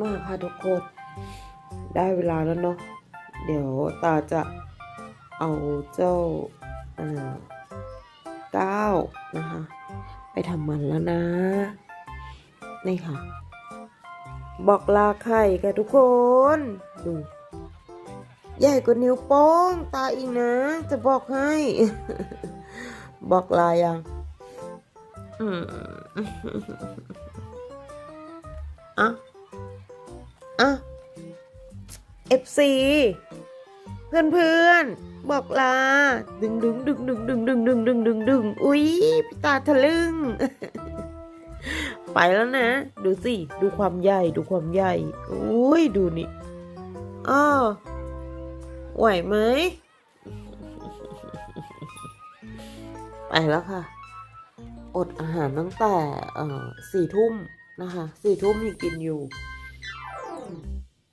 มากค่ะทุกคน ได้เวลาแล้วเนาะเดี๋ยวตาจะเอาเจ้าอ่าก้านะคะ ไปทำมันแล้วนะ นี่ค่ะ บอกลาไข่ค่ะทุกคน ดู ใหญ่กว่านิ้วโป้ง ตาอีกนะ จะบอกให้ บอกลายังอืมอะ อะ FC เพื่อนเพื่อนบอกลา ดึงดึงดึงดึงดึงดึงดึงดึงดึงดึงอุ๊ยพี่ตาทะลึ่ง ไปแล้วนะ ดูสิ ดูความใหญ่ ดูความใหญ่ อุ้ย ดูนี่อ้อไหวไหม ไปแล้วค่ะ อดอาหารตั้งแต่สี่ทุ่มนะคะ สี่ทุ่มยังกินอยู่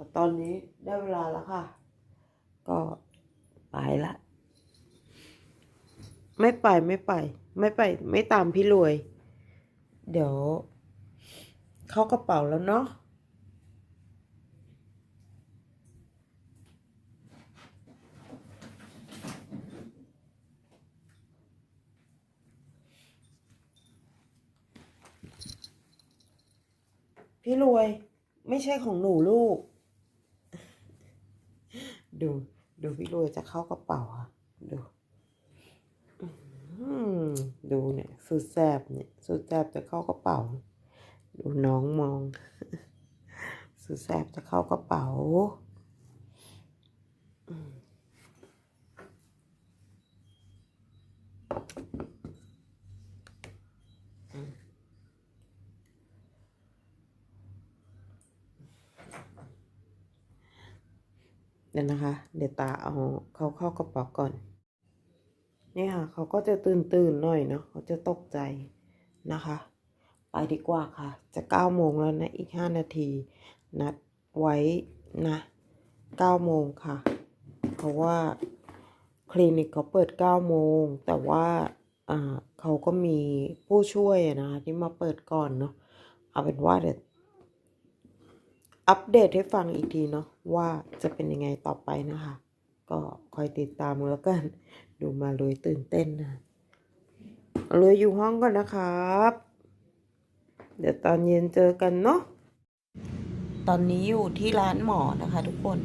ต่ตอนนี้ได้เวลาแล้วค่ะ ก็ไปละ ไม่ไปไม่ไป ไม่ไป ไม่ตามพี่รวย เดี๋ยว เข้ากระเป๋าแล้วเนาะพี่รวยไม่ใช่ของหนูลูก ดูดูพี่รวยจะเข้ากระเป๋าค่ะดูดูเนี่ยสุดแสบเนี่ยสุดแสบจะเข้ากระเป๋า ดูน้องมอง สุดแสบจะเข้ากระเป๋า อืม เดี๋ยวนะคะ เดี๋ยวตาเอาเขาเข้ากระเป๋าก่อนนี่ค่ะ เขาก็จะตื่นตื่นหน่อยเนาะเขาจะตกใจนะคะ ไปดีกว่าค่ะ จะเก้าโมงแล้วนะอีกห้านาที นัดไว้นะเก้าโมงค่ะ เพราะว่าคลินิกเขาเปิดเก้าโมง แต่ว่าเขาก็มีผู้ช่วยนะคะที่มาเปิดก่อนเนาะเอาเป็นว่าเดี๋ยว อัปเดตให้ฟังอีกทีเนาะว่าจะเป็นยังไงต่อไปนะคะ ก็คอยติดตามแล้วกัน ดูมาเลยตื่นเต้นนะเลยอยู่ห้องก่อนนะครับ เดี๋ยวตอนเย็นเจอกันเนาะตอนนี้อยู่ที่ร้านหมอนะคะทุกคน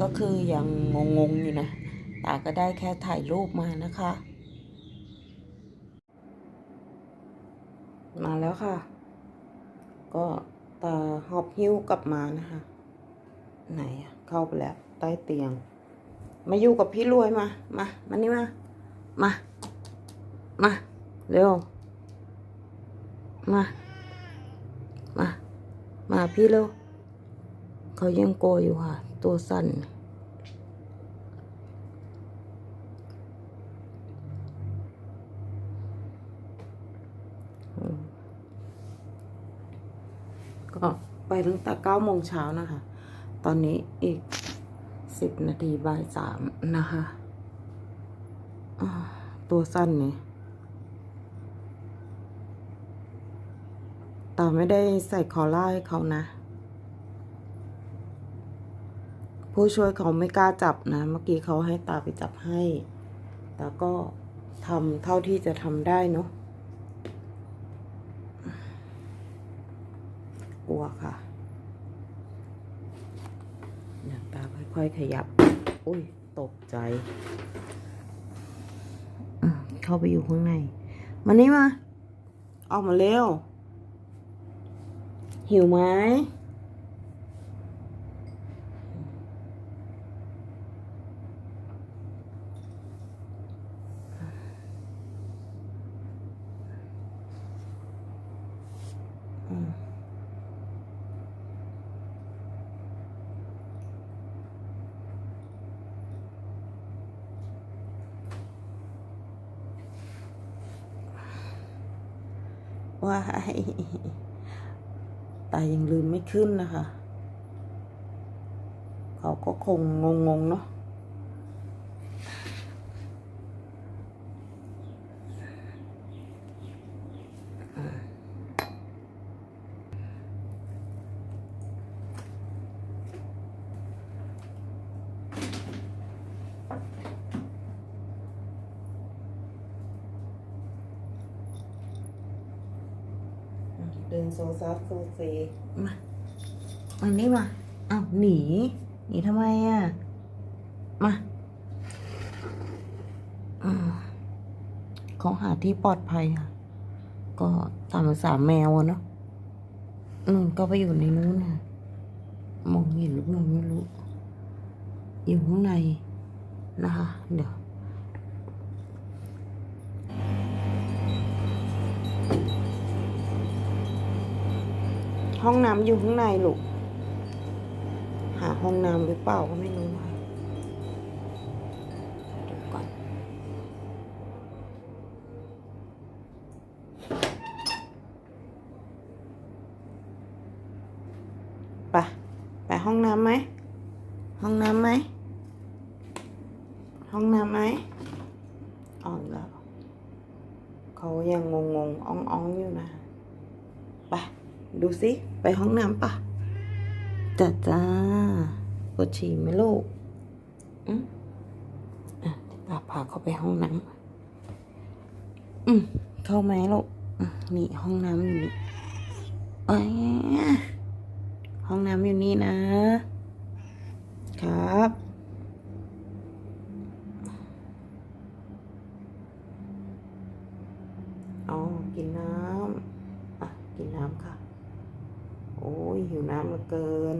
ก็คือยังงงๆอยู่นะตาก็ได้แค่ถ่ายรูปมานะคะ มาแล้วค่ะ ก็ ตาหอบหิ้วกลับมานะคะ ไหนเข้าไปแล้ว ใต้เตียง มาอยู่กับพี่รวยมามามานี่มามา มา เร็ว มา มา มาพี่เร็ว เขายังโกยอยู่ค่ะ ตัวสั่น อืมก็ ไปตั้งแต่เก้าโมงเช้านะคะ ตอนนี้อีกสิบนาทีบ่ายสามนะคะตัวสั้นนี่ตาไม่ได้ใส่คอล่าให้เขานะ ผู้ช่วยเขาไม่กล้าจับนะ เมื่อกี้เขาให้ตาไปจับให้ แต่ก็ทำเท่าที่จะทำได้เนาะ กลัวค่ะหนังตาค่อยๆขยับ อุ้ย ตกใจ เข้าไปอยู่ข้างใน มานี่มา ออกมาเร็ว หิวไหม ว่าตายังลืมไม่ขึ้นนะคะ เขาก็คงงงๆเนาะ เดินโซซัสซเซมามานี่มาอ้าวหนี หนีทำไมอะ มาอืมเขาหาที่ปลอดภัยค่ะ ก็ตามภาษาแมวเนาะนู่นก็ไปอยู่ในนู้นน่ะ มองเห็นหรือเปล่าไม่รู้ อยู่ข้างในนะคะ เดี๋ยว ห้องน้ำอยู่ข้างในลูก หาห้องน้ำหรือเปล่าก็ไม่รู้ค่ะเดี๋ยวก่อน ไป ไปห้องน้ำไหม ห้องน้ำไหม ห้องน้ำไหมอ๋อนแล้ว เขายังงงงๆอ่องอ่องอยู่นะ ไป ดูสิ ไปห้องน้ำปะจ้าจ้าปวดฉี่ไหมลูกอืมอะเดี๋ยวป้าพาเขาไปห้องน้ำอืมเข้าไหมลูกอืมนี่ห้องน้ำอยู่นี่เอ้ยห้องน้ำอยู่นี่นะ ครับอ๋อกินน้ำอะกินน้ำค่ะโอ้ ยหิวน้ำเหลือเกิน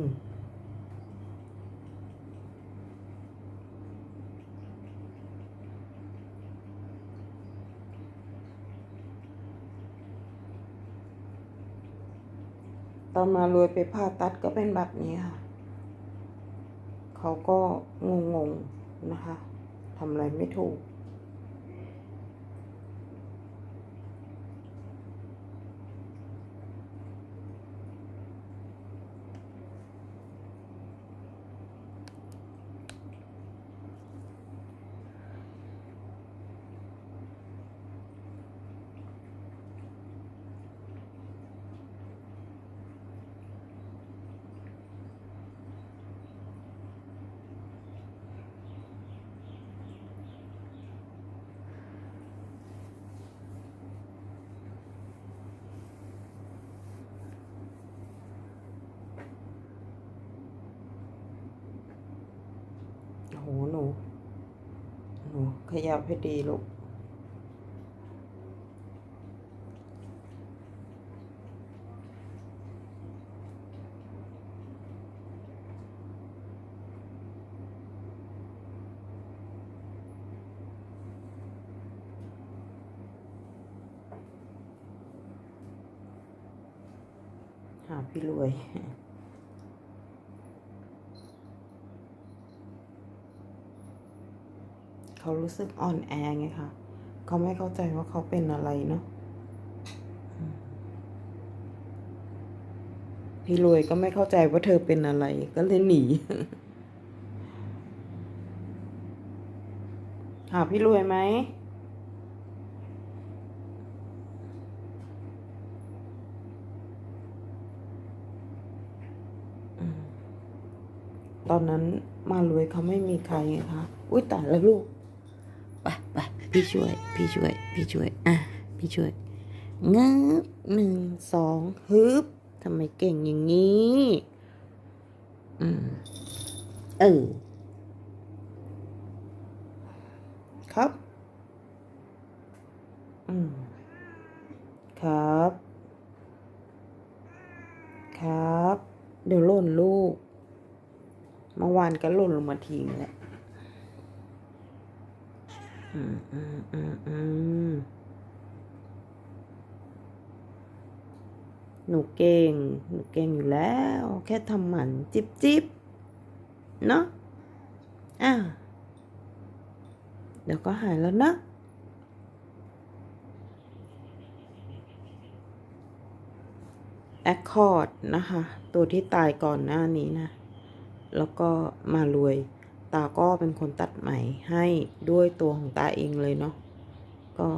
ตอนมารวยไปผ่าตัดก็เป็นแบบนี้ค่ะ เขาก็งงๆนะคะทำอะไรไม่ถูก โอ้โห หนู หนู ขยับให้ดีลูก หาพี่รวย เขารู้สึกอ่อนแอไงคะเขาไม่เข้าใจว่าเขาเป็นอะไรเนาะพี่รวยก็ไม่เข้าใจว่าเธอเป็นอะไร ก็เลยหนีหาพี่รวยไหมตอนนั้นมารวยเขาไม่มีใครไงคะ อุ้ยแตายแล้วลูก พี่ช่วย พี่ช่วย พี่ช่วย อะ พี่ช่วยงึบหนึ่งสองฮึบทำไมเก่งอย่างนี้ อืม เออ ครับ อืม ครับ ครับ เดี๋ยวหล่นลูก เมื่อวานก็หล่นลงมาทิ้งแหละ อืมอืมอืมอืมหนูเก่ง หนูเก่งอยู่แล้ว แค่ทำหมันจิบจิบเนาะอะเดี๋ยวก็หายแล้วนะแอคคอร์ดนะคะ ตัวที่ตายก่อนหน้านี้นะ แล้วก็มารวย ตาก็เป็นคนตัดไหมให้ด้วยตัวของตาเองเลยเนาะก็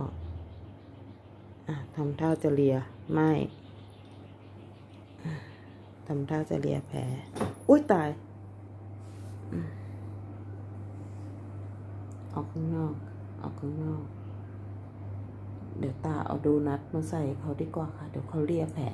ทำท่าจะเลียไม่ทำท่าจะเลียแผลอุ้ยตายอออกข้างนอกออกข้างนอก เดี๋ยวตาเอาโดนัทมาใส่เขาดีกว่าค่ะ เดี๋ยวเขาเลียแผล